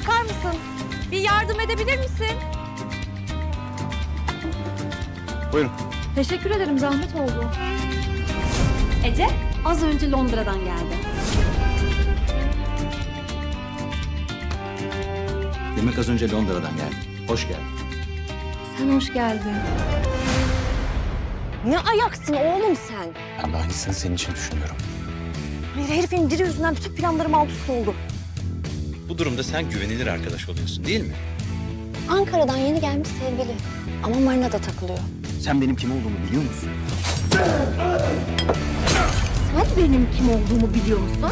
bakar mısın? Bir yardım edebilir misin? Buyurun. Teşekkür ederim zahmet oldu. Ece az önce Londra'dan geldi. Demek az önce Londra'dan geldi. Hoş geldin. Sen hoş geldin. Ne ayaksın oğlum sen? Ben de aynısını senin için düşünüyorum. Bir herifin diri yüzünden bütün planlarım alt üst oldu. Bu durumda sen güvenilir arkadaş oluyorsun değil mi? Ankara'dan yeni gelmiş sevgili. Ama marinada takılıyor. Sen benim kim olduğumu biliyor musun? Sen benim kim olduğumu biliyor musun?